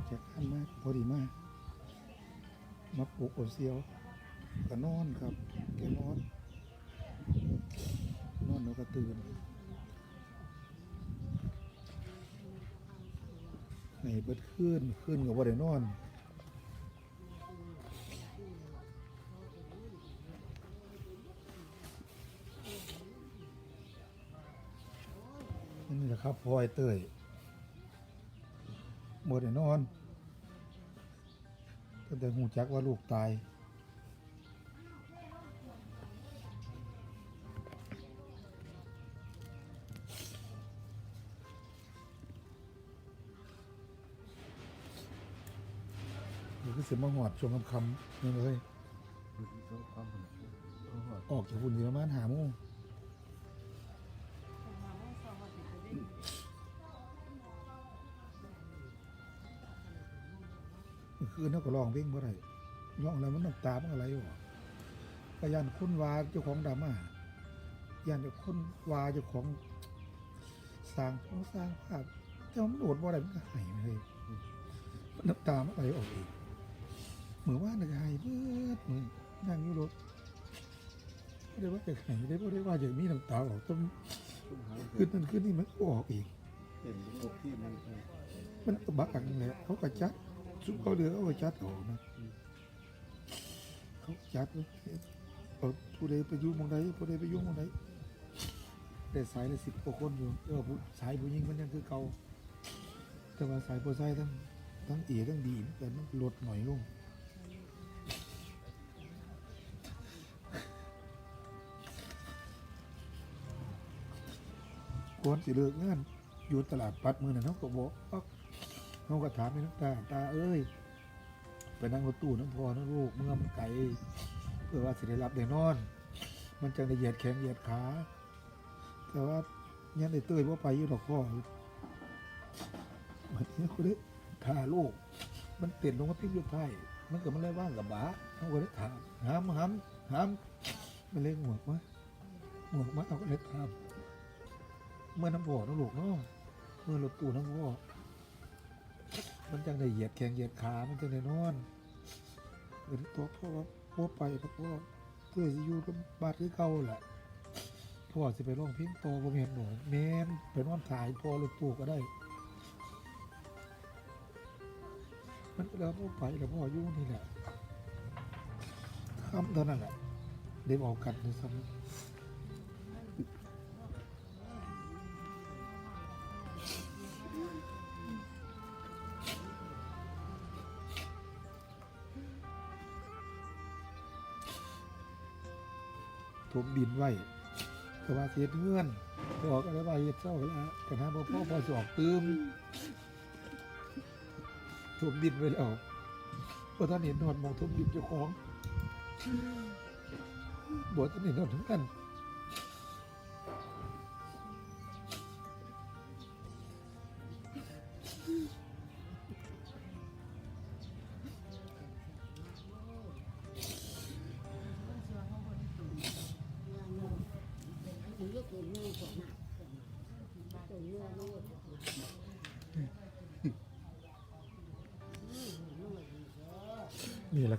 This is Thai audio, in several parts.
ออกจากบ้านมากพอดีมากมาปลูกโอเซียวก็นอนครับแกนอน นอนแล้วก็ตื่นในเบิดขึ้นขึ้นกับว่าได้นอนนี่แหละครับพลอยเตย บ่ได้นอนตั้งแต่หูจักว่าลูกตายเดี๋ยวก็เสียมาหอดช่วงคำๆนี่เลยออกจากฝุ่นอยู่ประมาณหาโมง คืนเขาก็ร้องเพลงเมื่อไรร้องแล้วมันน้ำตามันอะไรวะก็ยันคุณวาเจ้าของดราม่ายันเจ้าคุณวาเจ้าของสร้างของสร้างภาพเจ้ามันโดดว่าอะไรมันก็หายไปเลยมันน้ำตามันอะไรออกอีกเหมือนว่าหนึ่งหายเบิดมือนั่งอยู่รถไม่ได้ว่าจะไข่ได้ไม่ได้ว่าจะมีน้ำตาออกต้องขึ้นนั่นขึ้นนี่มันก็ออกอีกเป็นพวกที่มัน มันก็บักอังแหละเขาก็จัด ซุปเขาเหลือเขาก็จัดออกนะเขาจัดเลยเอาผู้ใดไปยุ่งมองใดผู้ใดไปยุ่งมองใดแต่สายละสิบกว่าคนอยู่แต่ว่าผู้สายผู้หญิงมันยังคือเก่าแต่ว่าสายผู้ชายทั้งทั้งเอียทั้งดีแต่มันลดหน่อยลงควรสิเลิกงานอยู่ตลาดปัดมือน่ะเขาก็บอกอ๊อก เขาก็ถามไปน้ำตาตาเอ้ยไปนั่งรถตู้น้ำพอน้ำลูกเมื่อมันไกลเพื่อว่าสิได้รับได้นอน มันจังได้เหยียดแขนเหยียดขา แต่ว่ายังได้เตยว่าไปอยู่ดอกพ่อมันนี้เขาได้พาลูก มันเปลี่ยนลงมาพิ้งอยู่ไพ่มันก็มันเลยว่างกับบ้าเขาก็เลยถามหามหามหามมันเลยหมวกมาหมวกมาเอาก็เลยถามเมื่อน้ำบ่อน้ำหลกเนาะเมื่อรถตู้น้ำบ่อ มันจังได้เหยียดแขงเหยียดขา มันจังได้นอนเออตัวพ่อว่าพ่อไปพ่อพ่อเพื่อจะอยู่กับบาดคือเก่าแหละพ่อสิไปร้องเพลงต่อบ่เห็นหนูแม่นไปนอนถ่ายพ่อรถตู้ก็ได้ มันแล้วพ่อไปแล้วพ่ออยู่นี่แหละคำเท่านั้นแหละได้บอกกันในซ้ำ ดินไว้ก็ว่าเสียเงื่อนบอกอะไรว่าเฮ็ดเศร้าแล้วกันนะพ่อพ่อพ่อสอกตื้มทุบดินไว้แล้วพอท่านเห็นนอนมองทุบดินเจ้าของบอกท่านเห็นนอนทั้งกัน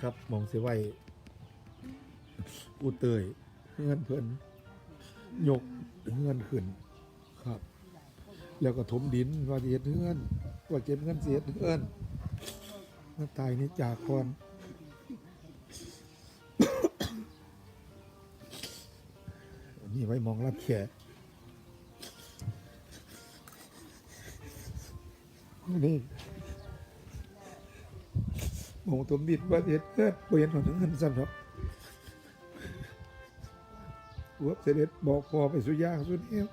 นะครับมองเสียไว้อูเตยเงื่อนเพิ่อนยกเงื่อนขึ้นครับ แล้วก็ถมดินว่าเฮ็ดเงื่อนว่าเก็บเงินเสียเงื่อนเมื่อตายนี่จากก่อนนี่ไว้มองรับแขกนี่ หมูตัวบิดว่าเด็ดเกิดเปลี่ยนของเงินสำหรับหัวเสด็จบอกพอไปสุยางสุดเอว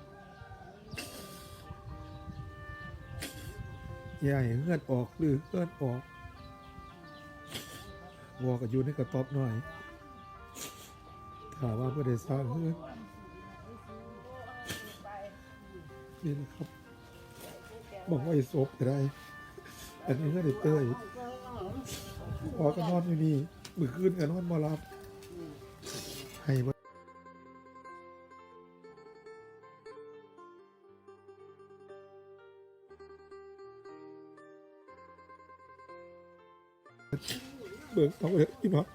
อย่าให้เงื่อนออกหรือเงื่อนออกวอกับอยู่ในกระต๊อบหน่อยถามว่าเพื่อได้สร้างเงื่อนนี่นะครับบอกว่าไอ้ศพอะไรอันนี้ก็ได้เต้ย อ๋อก็นอนอยู่นี่มือขึ้นกันนอนมารับให้บ่เบิกเอาเอ้อีมาเ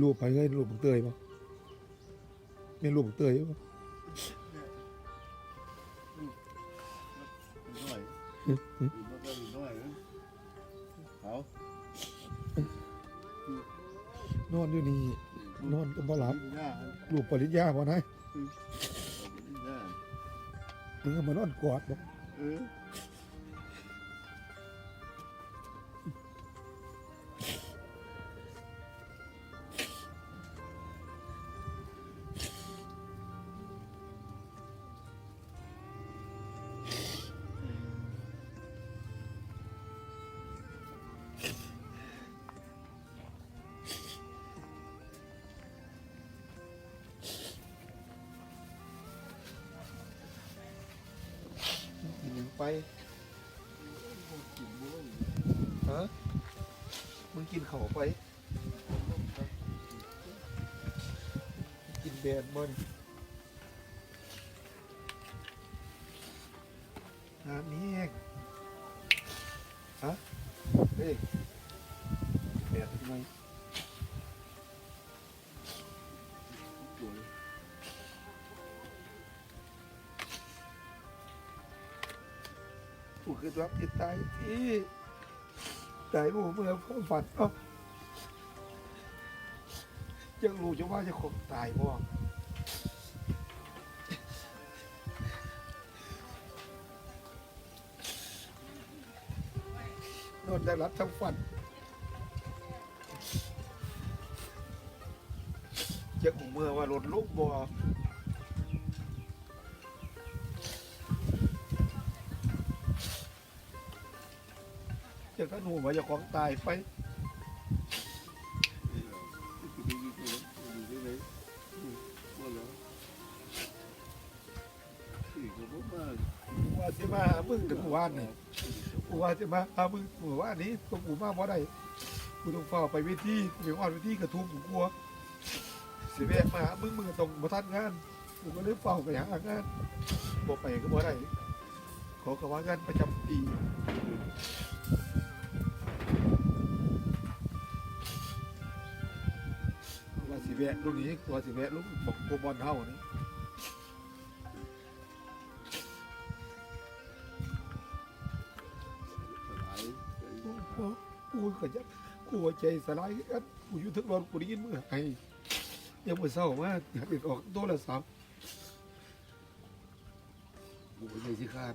รูปไปเลยรูปบักเตยปะเป็นรูปบักเตยปะนอยอีกแล้วก็อีกหน่อยนะเขานอนอยู่นี่นอนก็บ่หลับรูปปริญญาบ่นะย่ามึงก็มานอนกอดบ่เออ ฮะมึงกินเขาไป กินแบนบ่นน้ำนี้แห้งฮะเฮ้ยแบนทำไม คือรับจิตตายที่ตายหมู่เมื่อความฝันเนาะยังรู้จะว่าจะคงตายบ่นอนได้รับทั้งฝันยังหูเมื่อว่าหล่นลุ กบ่ยังก็หนูว่าจะของตายไปว่าแล้วอีกก็บ่มาหามึงถึงหมู่านนี่กูว่าสิมาหามึงหมู่านี้ตัวกูมาบ่ได้กูต้องเฝ้าไปเวทีกูไปว่าเวทีกระทุ้กูกลัวเสิแวะมาหามึงมึงต้องมาทันงานกูก็เลยเฝ้าไปหางานบ่ไปก็บ่ได้ขอกระว่างานประจำปี แวะลูกนี้ว่าสิแวะลูกบอกกูบอลเฮานี่กูก็จะกูหัวใจสลายกันกูอยู่ทึกรถกูได้ยินเมึงไอ้ยังบ่เศร้ามากอยากเด็ดออกโทรศัพท์กูหัวใจสิขาด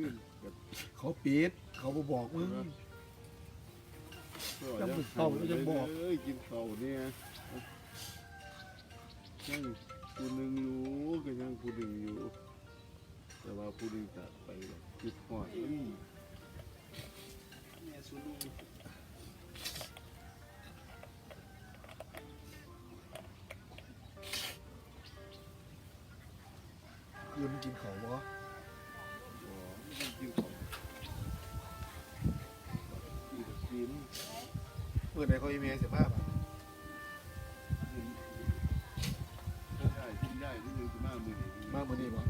ขึ้นกับเขาปิดเขาบ่บอกมึงเอ้ยกินข้าวเนี่ยยังผู้หนึ่งอยู่ก็ยังผู้หนึ่งอยู่ แต่ว่าผู้หนึ่งจากไปแล้วคิดหอดอืมคืนกินเขาวบ่อ๋อไม่ต้องกินข้าวกินแต่กิน เมื่อไหร่เขาอีเมลสิบห้าบาทได้นได้ที่นึงจะมามือนี้มามื้อนี้บ่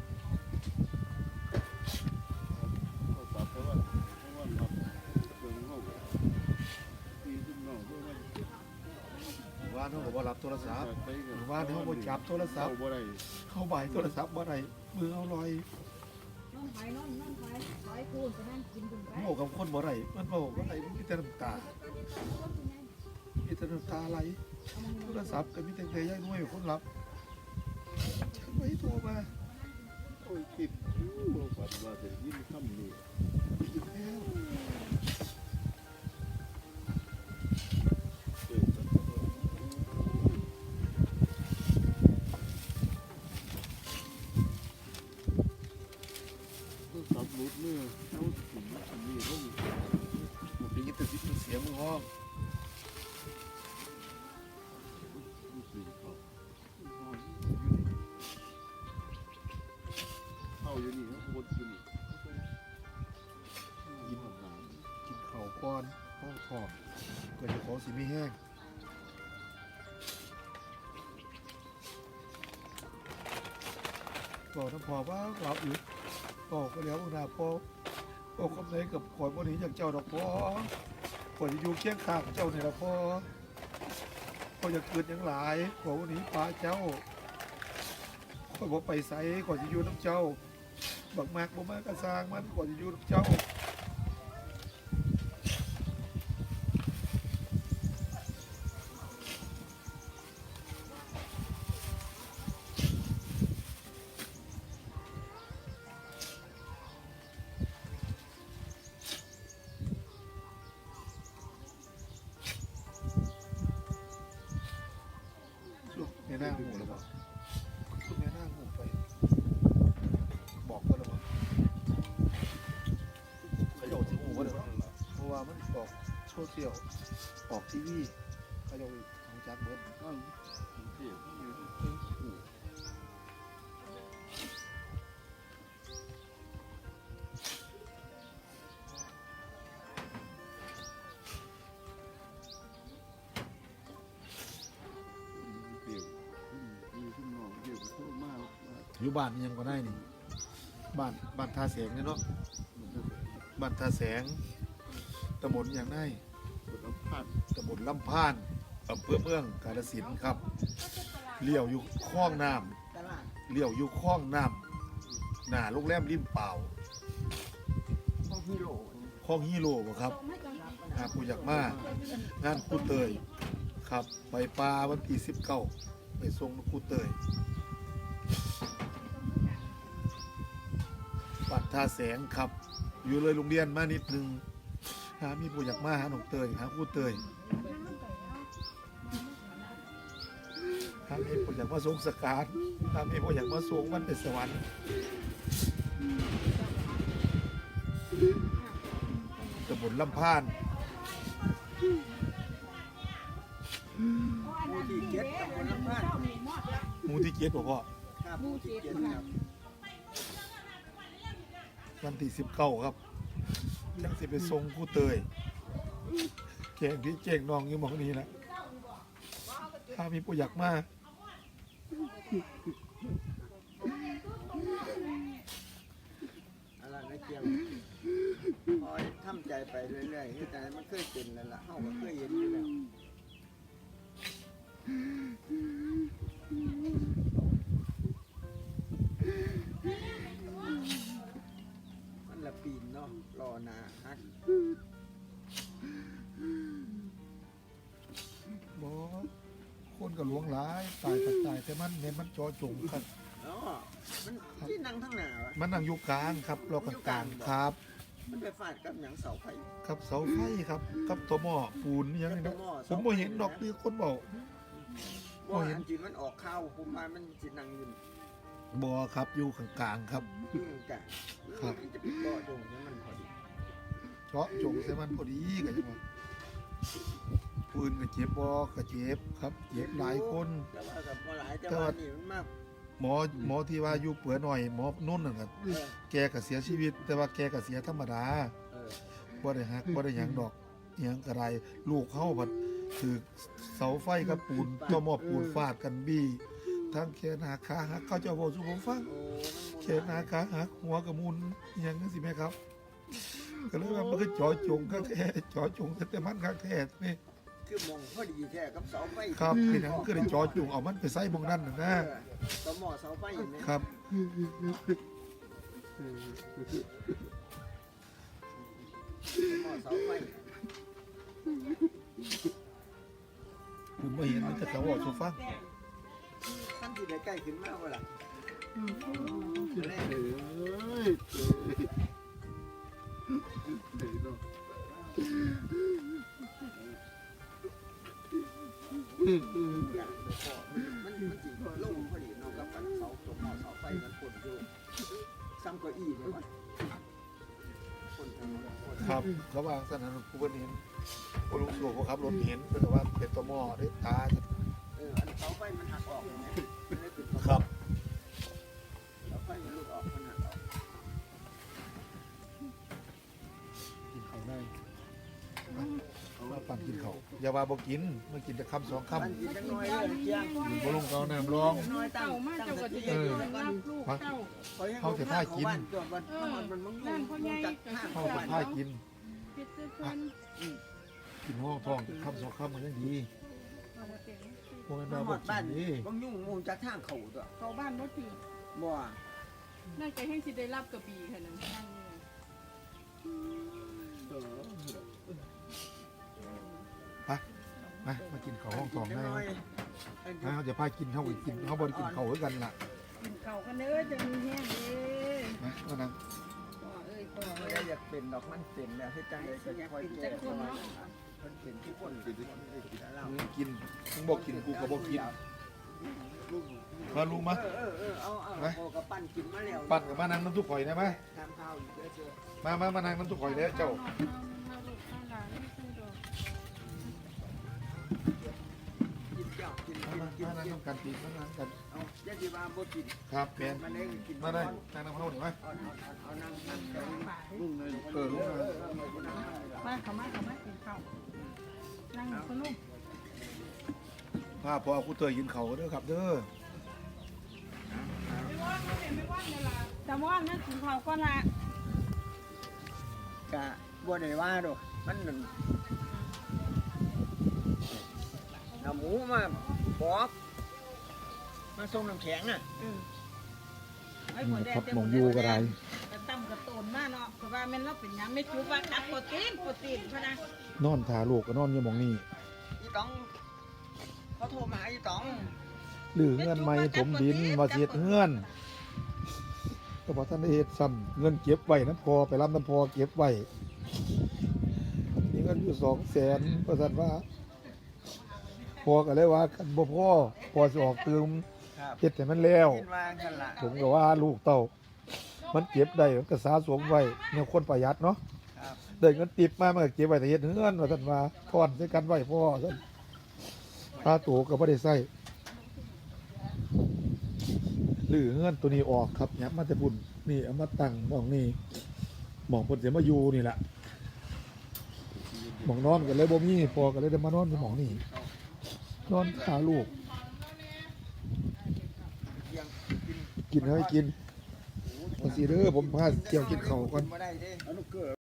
เขาปรับเพราะว่าเพราะว่าเราเบิ่งเขาตีขึ้นนอกเพื่อว่าว่านเขาก็บ่รับโทรศัพท์ไปกันว่านเขาบ่จับโทรศัพท์เข้าบ่ได้เขาบ่ายโทรศัพท์บ่ได้มือเอาลอย ขอให้คูณไปนั่งกินบุญไปโง่กับคนบ่ได้มันบ่บ่ได้มันมีแต่น้ำตามีแต่น้ำตาไหลโทรศัพท์ก็มีแต่แต่ยายน้อยคนรับไม่โทรมาโอ้ยคิดอยู่ว่าฝันว่าจะยินคำนี้อีกแล้ว ก็จะของสิไม่แห้งบอกน้ำพอว่าเราอยู่บอกก็แล้วนะพอบอกคำไหนกับข่อยบ่หนีจากเจ้าดอกพอข่อยจะอยู่เคียงข้างเจ้านี่ละพอข่อยจะเกิดหยังหลายข่อยบ่หนีป้าเจ้าข่อยบ่ไปไสข่อยจะอยู่น้ำเจ้าบักมากบ่มากก็สร้างมันข่อยจะอยู่น้ำเจ้า โซเชียลออกทีวีเขาโยนของจักเบิร์ดอ้าวเที่ยวอยู่เที่ยวมีขึ้นมองเที่ยวโทษมากอยู่บ้านยังก็ได้นี่บ้านบ้านทาแสงเนี่ยเนาะบ้านทาแสง ตำบลอย่างได้บทพัดตำบลลำพานอำเภอเมืองกาฬสินธุ์ครับเลี้ยวอยู่คลองน้ำเลี้ยวอยู่คลองน้ำหน้าโรงแรมริมเปล่าคลองฮีโร่บ่ครับไม่จังหากผู้อยากมางานครูเตยครับไปปลาวันที่สิบเก้าไปส่งครูเตยปัดท่าแสงครับ อยู่เลยโรงเรียนมานิดนึง หามีผู้อยากมาหาหนองเตยหาครูเตยหามีผู้อยากมาส่งสการหามีผู้อยากมาส่งวันเป็นสวรรค์ตำบลลำพานหมู่ที่เจ็ดตำบลลำพานหมู่มอดแล้วหมูที่เกียรติบอกว่าหมู่เจ็ดครับวันที่สิบเก้าครับ จังสิไปส่งคู่เตยเก่งพี่เก่งน้องอยู่หมองนี้นะถ้ามีผู้อยากมากอะไรนะเกียงคอยทำใจไปเรื่อยๆเหตุการณ์มันเคยเป็นแล้วล่ะเฮาก็เคยเห็นอยู่แล้ว มันเห็นมันจอจงครับเนาะมันที่นั่งทั้งหนาวะมันนั่งอยู่กลางครับรอกลางๆครับ มันไปฟาดกับหยังเสาไฟ ครับเสาไฟครับกับตัวหม้อปูนนี่ยังไงนะผมไม่เห็นดอกนี่คนบอกว่าอันจริงมันออกข้าวผมมามันสินั่งอยู่บอครับอยู่กลางๆครับ ยุ่งกันครับ มันจะปิดบ่อจงเนี่ยมันพอดีเจาะจงใส่มันพอดีกันจังหวะ ปืนก็เจ็บบอก็เจ็บครับเจ็บหลายคน แต่ว่ากับบ่หลายแต่แต่ว่าว่านี่มันมากหมอหมอที่ว่าอยู่เปื่อหน่อยหมอนุ่นน่ะก็เออแกก็เสียชีวิต แต่ว่าแกก็เสียธรรมดาเออบ่ได้หักบ่ได้หยังดอกหยังกระไรลูกเขาบัดถือเสาไฟกับปูนต่อหม้อปูนฟาดกันบี้ทั้งแขนหักขาหักเขาเจะบอกสู่ผมฟัง โอ้แขนหักขาหักหัวกระมุนอหยังนั่นสิแม่ครับ ก็เลยว่ามันก็จ่อจงข้างแท้จ่อจงแต่มันข้างแท้นี่ คือมองพอดีแท้กับเสาไฟครับเป็นหยังก็ได้จ่อจงเอามันไปใส่หมองนั่นน่ะเอนะอต่อหม้อเสาไฟเห็นไหมครับต่อหม้อเสาไฟผมบ่เห็นมันจะเขาบอกสู่ฟังท่านที่ได้ใกล้ขึ้นมากว่าล่ะแรกเอ้ย อ้ยเอ้ยเนาะอย่างไปพอมันมันสิลงพอดีเนกับอันเสาตรงหม้อเสาไฟมันปนอยู่ซ้ำเก้าอี้เนี่ยว่ะคนทางนั้นคนครับเขาว่างสนามกูเพิ่นเห็นผู้ลุงสูบเขาขับรถเห็นเพิ่นก็ว่าเป็นตัวหม้อด้ตาเอออันเสาไฟมันหักออกเห็นไหม อย่าว่าบ่กินมากินแต่คำสองคำมันกินจังน้อยเลยเจียงกินบ่ลงเกาน้ำรอง น้อยตั้เจ้างมาตั้งเจ้าสก็ติจะเออรับลูกเจ้าเขาจะพากินตัวมันมันมันนั่นพ่อใหญ่จัดก็ห้างเข้าเข้ากับไปผ้ากินคิดซื้อเพิ่นกินห้องทองกินคำสองคำมันยังดีเอามาเต็มพวกนั้นมาเราหบ่อดบ้านกินดีบางยุ่งมูจากทางเขาตัวเขาบ้านบ่ถือบ่นั่นก็แห่งสิได้รับกระบี่ค่ะนั่นนั่นนี่เออ มามากินข้าวห้องทองจังได้น้อยมาเขาจะพากินเขาก็กินเขาบ่ได้กินข้าวด้วยกันล่ะกินเก่ากันเด้อจะมีแห้งเด้อมามานั่งพ่อเอ้ยพ่อไม่เอ้ได้ยอยากเป็นดอกมันเป็นแล้วให้ใจจะคอยแก้มันเป็นทุกคนเป็นทุกคนไม่ได้กินแล้วมึงกินมึงบอกกินกูก็บอกกินมาลุงมาเออเออเออเอาเอาโกับปั้นกินมาแล้วปั่นกับมานั่งน้ำทุกข่อยได้ไหมทำข้าวอยู่เจอมามามานั่งน้ำทุกข่อยเด้อเจ้า กินกินกินมากินมานั่งกินกันตีมานั่งกันเอาเจ๊จีบาบ่กินครับแมนมันได้กินมาได้นั่งน้ำเข้าหนิไหมเอาเอาเอานั่งนั่งกันป่าลูกในเออลุงมามาเขามาเขามากินข้าวนั่งคุณลุงพาพ่อกูเตยกินเขาเด้อครับเด้อไม่ว่างไม่เป็นไม่ว่างเนี่ยล่ะแต่ว่านั่นกินข้าวก่อนละกะบ่ได้ว่าดอกมันนั่น น้ำหมูมาบอกมาส่งน้ำแข็งอะอืมไอ้หัวแดงครับเต็หมองอยู่ก็ได้กระตั้มกระโตนมาเนาะเพราะว่าแม่นเราเป็นหยังไม่จุบว่าคัดโปรตีนโปรตีนพะนะนอนทาลูกก็นอนอยู่หมองนี้อีตองเขาโทรมาอีตองหรือเงินไม่ถมดินมาเสียดเงินก็บอกท่านได้เฮ็ดซ้ำเงินเก็บไว้น้ำพอไปรับน้ำพอเก็บไว้นี่เงินอยู่สองแสนประสันว่า พอก็เลยว่ากันบ่พ่อพอสิออกตืมครับเฮ็ดให้มันแล้วกินว่ากันละผมก็ว่าลูกเต้ามันเก็บได้มันก็สะสมไว้เนี่ยคนประหยัดเนาะครับได้เงินติดมามันก็เก็บไว้แต่เฮ็ดเฮือนว่าท่านว่าทอนใส่กันไว้พ่อท่านตาตัวก็บ่ได้ใส่หรือเฮือนตัวนี้ออกครับยับมาแต่พุ่นนี่เอามาตั้งหมองนี่หมองเพิ่นสิมาอยู่นี่แหละหมองนอนก็เลยบ่มีพอก็เลยได้มานอนอยู่หมองนี่ นอนขาลูก กินให้กินภาษีเด้อผมพาเกี่ยวกินเขาวก่อน มาได้เด้